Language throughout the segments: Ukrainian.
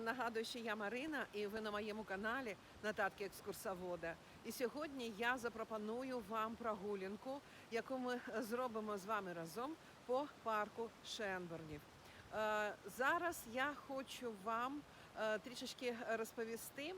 нагадую, що я Марина, і ви на моєму каналі Нататки екскурсовода. І сьогодні я запропоную вам прогулянку, яку ми зробимо з вами разом по парку Шенбернів. Е, Зараз я хочу вам е, трішечки розповісти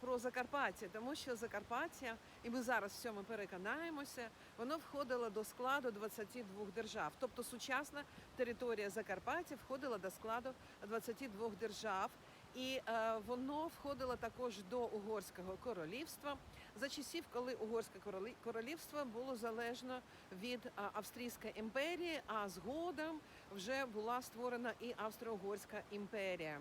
про Закарпаття, тому що Закарпаття, і ми зараз в цьому переконаємося, воно входило до складу 22 держав. Тобто сучасна територія Закарпаття входила до складу 22 держав. І е, воно входило також до Угорського королівства за часів, коли Угорське королі- королівство було залежно від а, Австрійської імперії, а згодом вже була створена і Австро-Угорська імперія.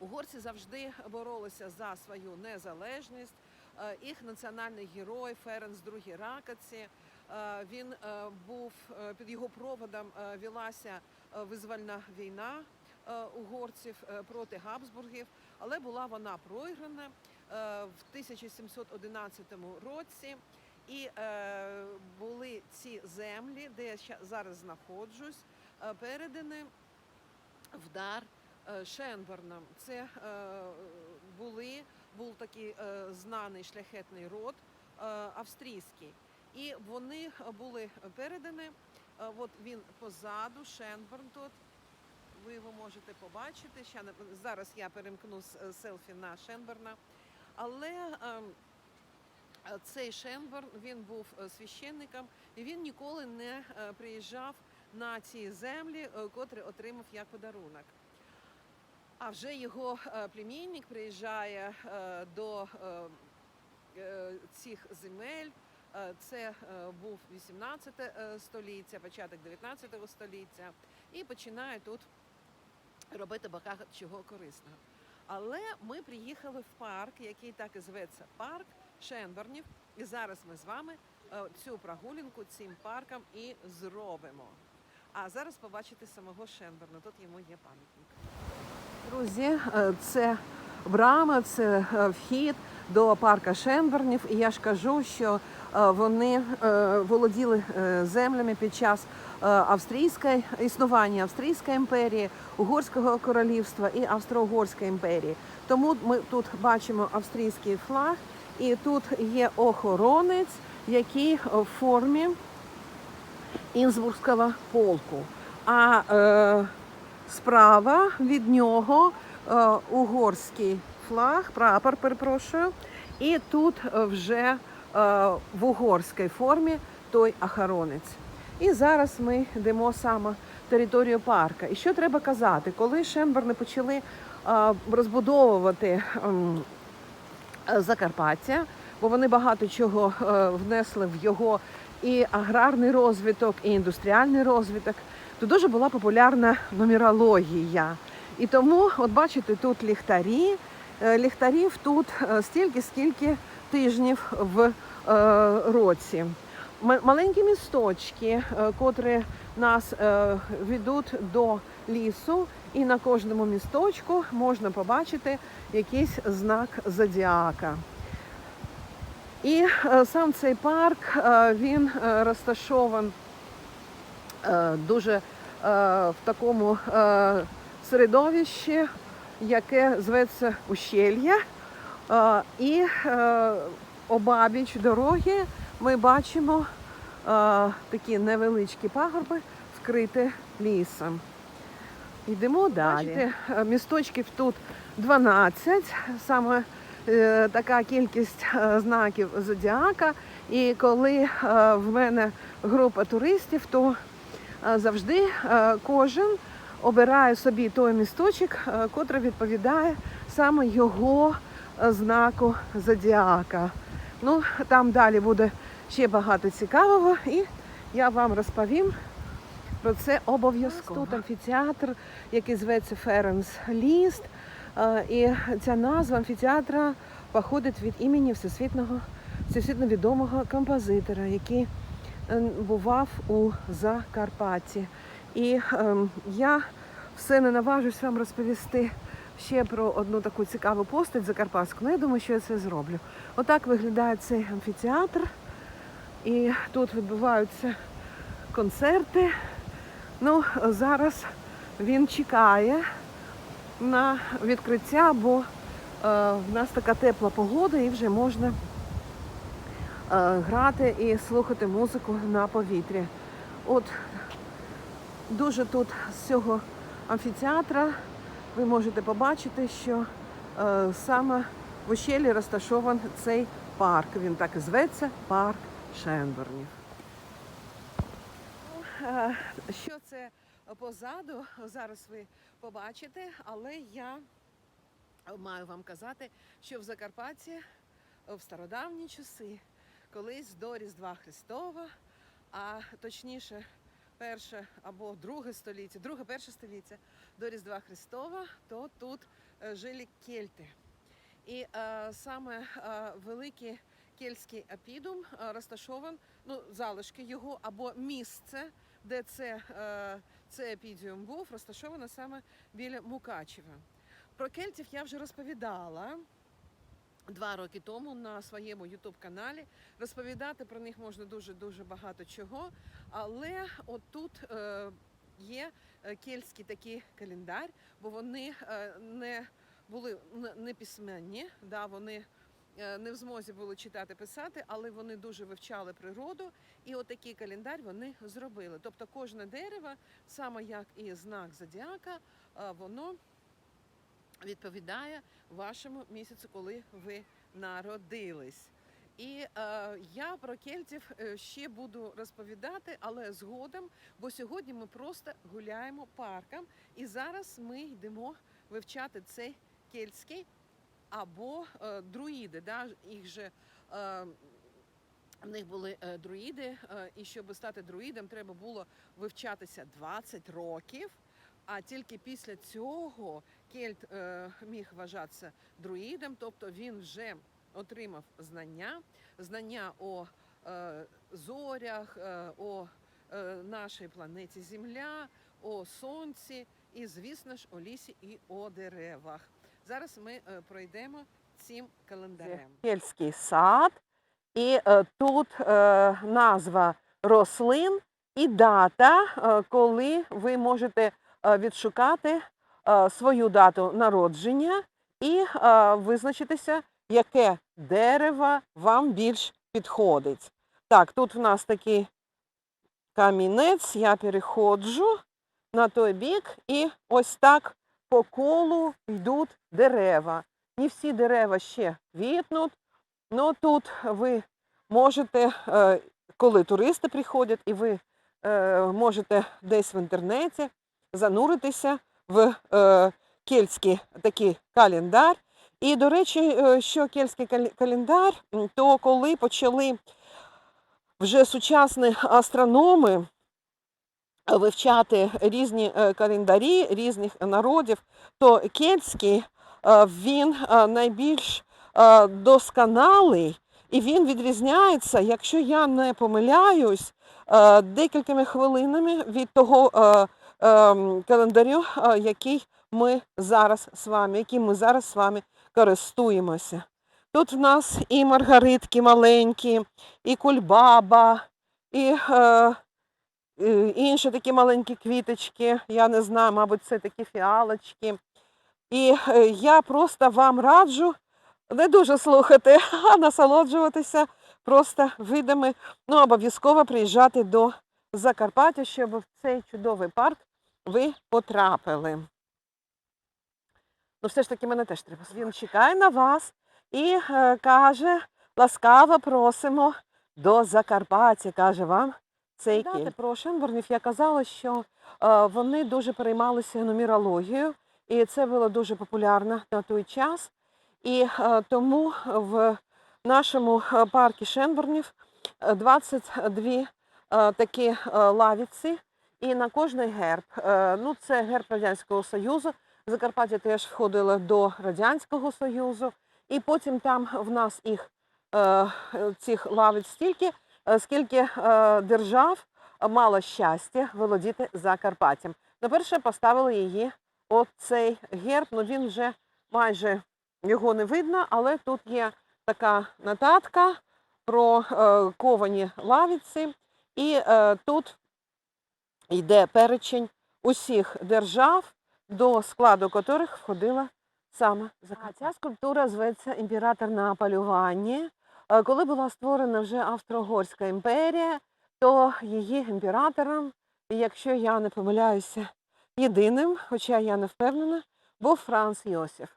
Угорці завжди боролися за свою незалежність. Е, Їх національний герой Ференц II Ракаці. е, Він е, був під його проводом велася е, визвольна війна угорців проти Габсбургів, але була вона пройграна е, в 1711 році. І були ці землі, де я зараз знаходжусь, передані в дар е, Шенбернам. Це е, були, був такий е, знаний шляхетний род австрійський. І вони були передані. От він позаду, Шенберн тут. Ви його можете побачити. Зараз я перемкну селфі на Шенберна. Але ем, цей Шенберн він був священником, і він ніколи не приїжджав на ці землі, котрі отримав як подарунок. А вже його е, племінник приїжджає е, до е, цих земель. Це був 18 е, століття, початок 19 століття, і починає тут робити багато чого корисного. Але ми приїхали в парк, який так і зветься парк Шенбернів. І зараз ми з вами цю прогулянку цим парком і зробимо. А зараз побачите самого Шенберна. Тут йому є пам'ятник. Друзі, е, це брама, це е, вхід до парка Шенбернів. І я ж кажу, що е, вони володіли землями під час австрійської існування Австрійської імперії, Угорського королівства і Австро-Угорської імперії. Тому ми тут бачимо австрійський флаг, і тут є охоронець, який в формі Інсбургського полку. А е, справа від нього е, угорський флаг, прапор, перепрошую. І тут е, вже е, в угорській формі той охоронець. І зараз ми йдемо саме територію парка. І що треба казати, коли Шенберни почали розбудовувати ем, Закарпаття, бо вони багато чого внесли в його і аграрний розвиток, і індустріальний розвиток, то дуже була популярна нумерологія. І тому, от бачите, тут ліхтарі. Е, Ліхтарів тут е, стільки, скільки тижнів в е, році. Маленькі місточки, котрі нас ведуть до лісу, і на кожному місточку можна побачити якийсь знак зодіака. І сам цей парк він розташований дуже е, в такому е, середовищі, яке зветься ущелья. Е, І е, обабіч дороги ми бачимо е, такі невеличкі пагорби, вкриті лісом. Йдемо далі. Бачите, е, місточків тут 12, саме е, така кількість е, знаків зодіака. І коли е, в мене група туристів, то е, завжди е, кожен обирає собі той місточок, е, котрий відповідає саме його е, знаку зодіака. Ну, там далі буде ще багато цікавого, і я вам розповім про це обов'язково. Тут амфітеатр, який зветься Ференс Ліст. І ця назва амфітеатра походить від імені всесвітнього, всесвітньо відомого композитора, який бував у Закарпатті. І ем, я все не наважусь вам розповісти ще про одну таку цікаву постать закарпатську. Ну, я думаю, що я це зроблю. Отак виглядає цей амфітеатр. І тут відбуваються концерти. Ну, зараз він чекає на відкриття, бо е, в нас така тепла погода і вже можна грати і слухати музику на повітрі. От дуже тут з цього амфітеатра ви можете побачити, що е, саме в ущелі розташований цей парк. Він так і зветься парк Шенбернів. Е, Що це позаду? Зараз ви побачите, але я маю вам казати, що в Закарпатті в стародавні часи, колись до Різдва Христова, а точніше, перше або друге століття, друге перше століття до Різдва Христова, то тут е, жили кельти. І е, саме е, великий кельтський апідум е, розташован, ну, залишки його або місце, де це, е, це епідіум був, розташовано саме біля Мукачева. Про кельтів я вже розповідала два роки тому на своєму ютуб-каналі. Розповідати про них можна дуже-дуже багато чого. Але отут е, є е, кельтський такий календар, бо вони е, не були не письменні, да, вони е, не в змозі були читати, писати, але вони дуже вивчали природу, і отакий календар вони зробили. Тобто кожне дерево, саме як і знак зодіака, воно відповідає вашому місяцю, коли ви народились. І е, я про кельтів е, ще буду розповідати, але згодом, бо сьогодні ми просто гуляємо парком, і зараз ми йдемо вивчати цей кельтський або е, друїди. Да? Їх же е, в них були е, друїди, е, і щоб стати друїдом, треба було вивчатися 20 років. А тільки після цього кельт е, міг вважатися друїдом, тобто він вже отримав знання, знання о е, зорях, е, о нашій планеті Земля, о сонці і, звісно ж, о лісі і о деревах. Зараз ми пройдемо цим календарем. Кельтський сад, і тут назва рослин і дата, коли ви можете відшукати свою дату народження і е, визначитися, яке дерево вам більш підходить. Так, тут в нас такий камінець, я переходжу на той бік, і ось так по колу йдуть дерева. Не всі дерева ще квітнуть, Ну тут ви можете, е, коли туристи приходять, і ви е, можете десь в інтернеті зануритися в е, кельтський такий календар. І, до речі, е, що кельтський кал- календар, то коли почали вже сучасні астрономи вивчати різні е, календарі різних народів, то кельтський е, він найбільш досконалий, і він відрізняється, якщо я не помиляюсь, декількома хвилинами від того календарю, е, який ми зараз з вами, яким ми зараз з вами користуємося. Тут в нас і маргаритки маленькі, і кульбаба, і е, інші такі маленькі квіточки. Я не знаю, мабуть, це такі фіалочки. І е, я просто вам раджу не дуже слухати, а насолоджуватися просто видами. Ну, обов'язково приїжджати до Закарпаття, щоб в цей чудовий парк ви потрапили. Ну, все ж таки, мене теж треба. Він чекає на вас і е, каже, ласкаво просимо до Закарпаття, каже вам цей кільт. Про Шенборнів я казала, що е, вони дуже переймалися нумерологією, і це було дуже популярно на той час. І е, тому в нашому е, парку Шенборнів е, 22 е, такі е, лавіці, і на кожний герб. Е, ну, це герб Радянського Союзу. Закарпаття теж входило до Радянського Союзу. І потім там в нас їх е, цих лавиць стільки, е, скільки держав мало щастя володіти Закарпаттям. Найперше поставили її оцей герб, ну він вже майже його не видно, але тут є така нотатка про ковані лавиці, і тут йде перечень усіх держав, до складу котрих входила саме Закарпаття. Ця скульптура зветься Імператор на полюванні. Е, Коли була створена вже Австро-Угорська імперія, то її імператором, якщо я не помиляюся, єдиним, хоча я не впевнена, був Франц Йосиф.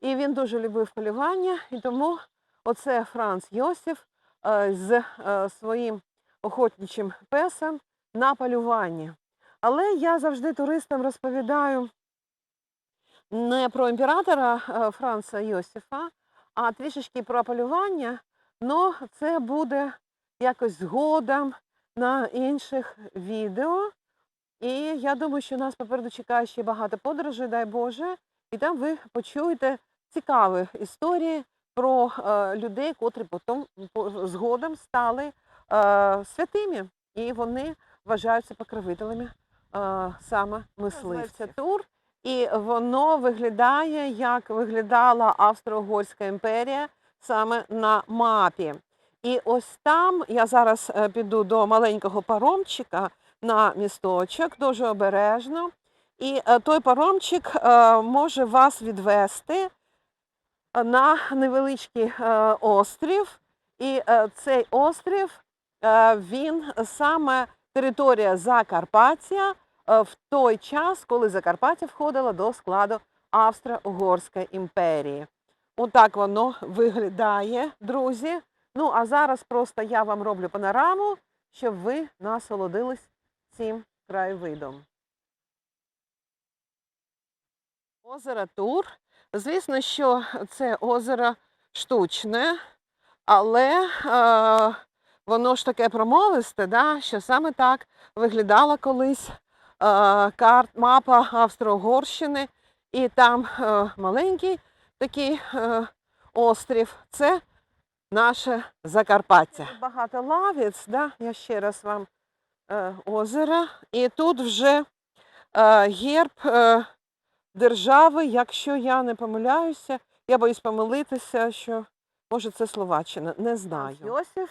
І він дуже любив полювання, і тому оце Франц Йосиф е, з е, своїм охотничим песом на полюванні. Але я завжди туристам розповідаю не про імператора е, Франца Йосифа, а трішечки про полювання. Ну, це буде якось згодом на інших відео. І я думаю, що нас попереду чекає ще багато подорожей, дай Боже. І там ви почуєте цікаві історії про е, людей, котрі потім згодом стали е, святими. І вони вважаються покровителями е, саме мисливців. Тур. І воно виглядає, як виглядала Австро-Угорська імперія саме на мапі. І ось там я зараз е, піду до маленького паромчика на місточок, дуже обережно. І е, той паромчик е, може вас відвести на невеличкий острів. І цей острів він саме територія Закарпаття е, в той час, коли Закарпаття входило до складу Австро-Угорської імперії. Отак воно виглядає, друзі. Ну, а зараз просто я вам роблю панораму, щоб ви насолодились цим краєвидом. Озеро Тур. Звісно, що це озеро штучне, але е, воно ж таке промовисте, да, що саме так виглядала колись е, карт, мапа Австро-Угорщини, і там е, маленький такий е, острів. Це наше Закарпаття. Багато лавіць, да? я ще раз вам е, озеро. І тут вже е, герб е, держави, якщо я не помиляюся, я боюсь помилитися, що може це Словаччина, не знаю. Йосиф,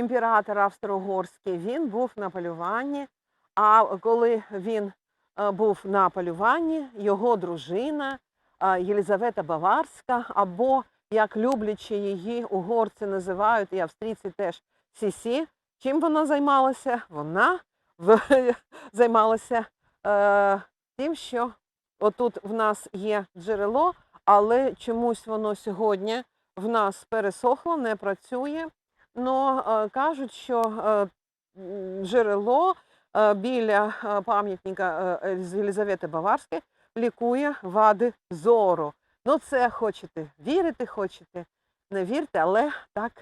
імператор Австро-Угорський, він був на полюванні, а коли він е, був на полюванні, його дружина е, Єлизавета Баварська, або, як люблячи її, угорці називають, і австрійці теж Сісі, чим вона займалася? Вона займалася е, тим, що отут в нас є джерело, але чомусь воно сьогодні в нас пересохло, не працює. Ну, е, кажуть, що е, джерело е, біля пам'ятника Єлизавети Баварської лікує вади зору. Ну, це хочете вірити, хочете не вірте, але так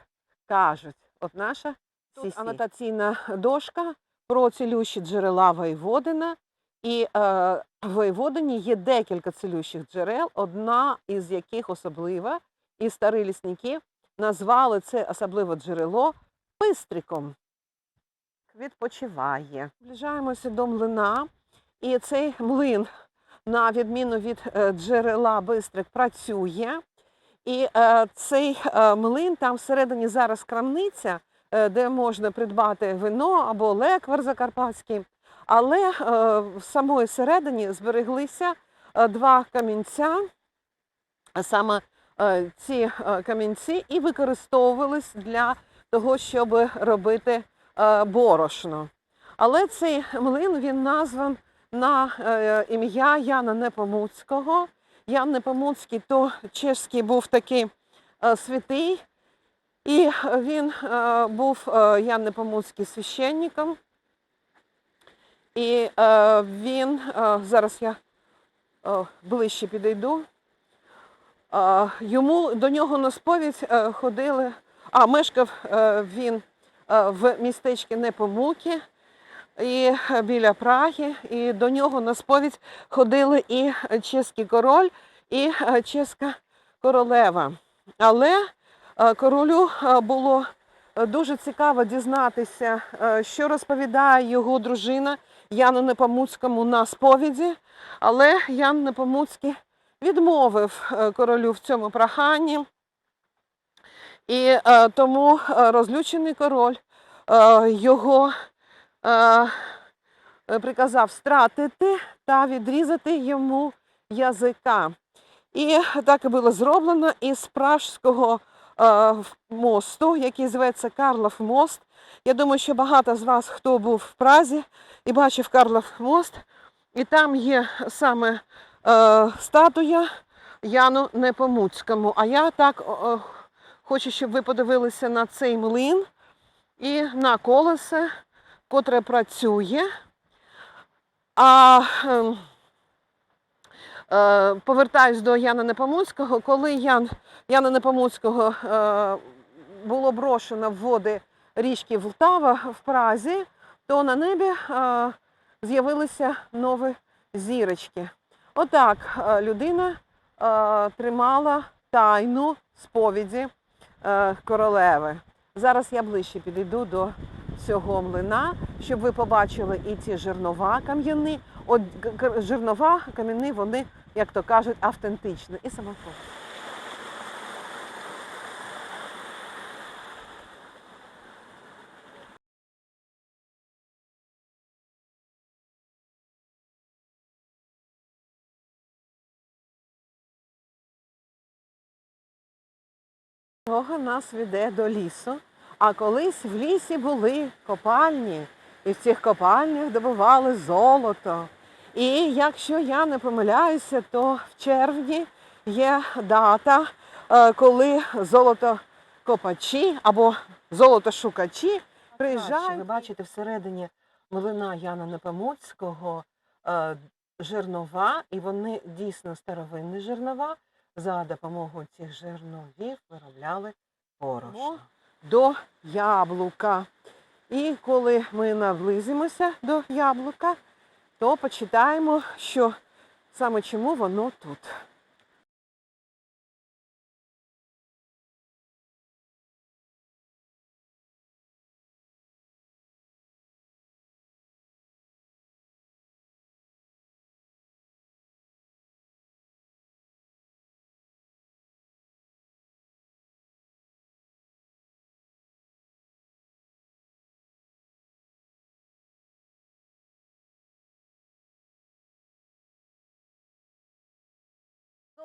кажуть. От наша Тут анотаційна дошка про цілющі джерела Воєводина. І е, в Воєводині є декілька цілющих джерел, одна із яких особлива, і старі лісники назвали це особливе джерело пистриком. Відпочиває. Наближаємося до млина, і цей млин, на відміну від е, джерела Бистрик, працює. І е, цей е, млин, там всередині зараз крамниця, е, де можна придбати вино або леквар закарпатський. Але е, в самої середині збереглися е, два камінця, саме ці е, камінці і використовувались для того, щоб робити е, борошно. Але цей млин він назван на е, ім'я Яна Непомуцького. Ян Непомуцький то чеський був такий е, святий, і він е, був е, Ян Непомуцький священником. І е, він, е, зараз я е, ближче підійду. Йому до нього на сповідь е, ходили, а мешкав е, він е, в містечку Непомуки і біля Праги. І до нього на сповідь ходили і чеський король, і чеська королева. Але королю було дуже цікаво дізнатися, що розповідає його дружина Яну Непомуцькому на сповіді, але Ян Непомуцький відмовив е, королю в цьому проханні. І е, тому е, розлючений король е, його е, е, приказав стратити та відрізати йому язика. І так і було зроблено із Пражського е, мосту, який зветься Карлов мост. Я думаю, що багато з вас, хто був в Празі і бачив Карлов мост, і там є саме е, статуя Яну Непомуцькому. А я так е, хочу, щоб ви подивилися на цей млин і на колесе, котре працює. А е, е, повертаюсь до Яна Непомуцького. Коли Ян, Яна Непомуцького е, було брошено в води річки Влтава в Празі, то на небі е, з'явилися нові зірочки. Отак е, людина е, тримала тайну сповіді е, королеви. Зараз я ближче підійду до цього млина, щоб ви побачили і ті жернова кам'яні. От жернова кам'яні, вони, як то кажуть, автентичні. І самофон. Дорога нас веде до лісу, а колись в лісі були копальні, і в цих копальнях добували золото. І якщо я не помиляюся, то в червні є дата, е, коли золотокопачі або золотошукачі приїжджають. Ви бачите всередині млина Яна Непомуцького е, жернова, і вони дійсно старовинні жернова. За допомогою цих жерновів виробляли порошок. До яблука. І коли ми наблизимося до яблука, то почитаємо, що саме чому воно тут.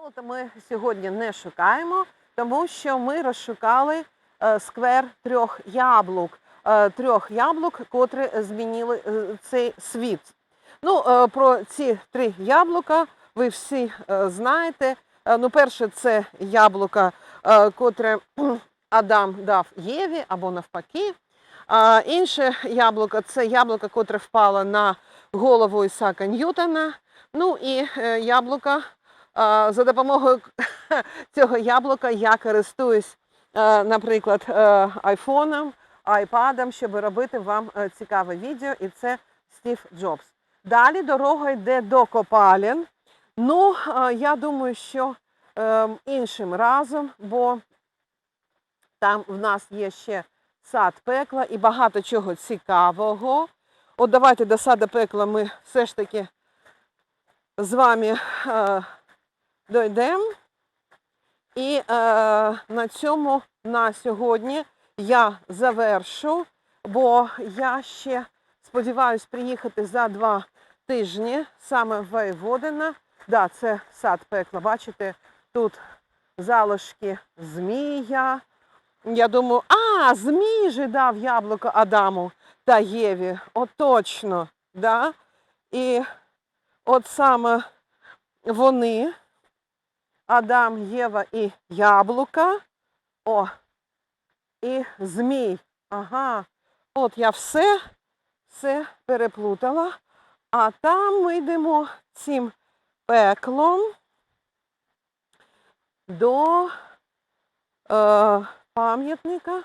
Золото ми сьогодні не шукаємо, тому що ми розшукали е, сквер трьох яблук, е, трьох яблук, котрі змінили е, цей світ. Ну, про ці три яблука ви всі знаєте. Ну, перше, це яблука, котре Адам дав Єві або навпаки. Інше яблуко це яблуко, котре впало на голову Ісака Ньютона. Ну і яблука, За допомогою цього яблука я користуюсь, е, наприклад, е, айфоном, айпадом, щоб робити вам е, цікаве відео, і це Стів Джобс. Далі дорога йде до Копалін. Ну, я думаю, що іншим разом, бо там в нас є ще сад пекла і багато чого цікавого. От давайте до саду пекла ми все ж таки з вами дойдемо. І е, на цьому на сьогодні я завершу, бо я ще сподіваюся приїхати за два тижні саме в Воєводина. Да, це сад пекла. Бачите, тут залишки змія. Я думаю, а, змій же дав яблуко Адаму та Єві. От точно. Да? І от саме вони, Адам, Єва і яблука. О, і змій. Ага. От я все, все переплутала. А там ми йдемо цим пеклом до е, пам'ятника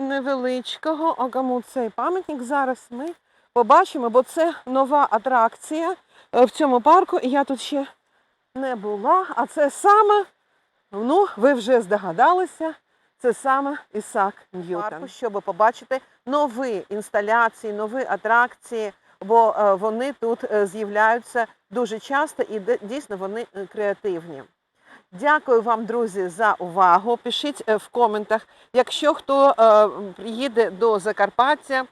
невеличкого. А кому цей пам'ятник зараз ми побачимо, бо це нова атракція е, в цьому парку. І я тут ще не була. А це саме, ну, ви вже здогадалися, це саме Ісак Ньютон. Щоб побачити нові інсталяції, нові атракції, бо е, вони тут е, з'являються дуже часто і дійсно вони е, креативні. Дякую вам, друзі, за увагу. Пишіть в коментах. Якщо хто приїде до Закарпаття,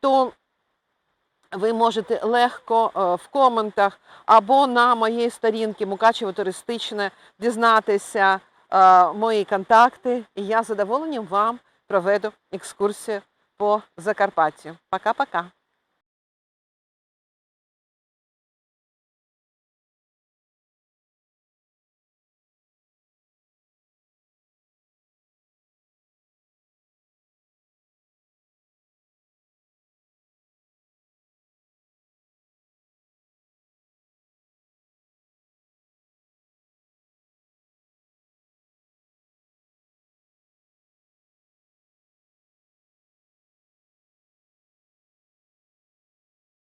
то ви можете легко е, в коментах або на моїй сторінці Мукачево туристичне дізнатися е, мої контакти, і я з задоволенням вам проведу екскурсію по Закарпаттю. Пока-пока.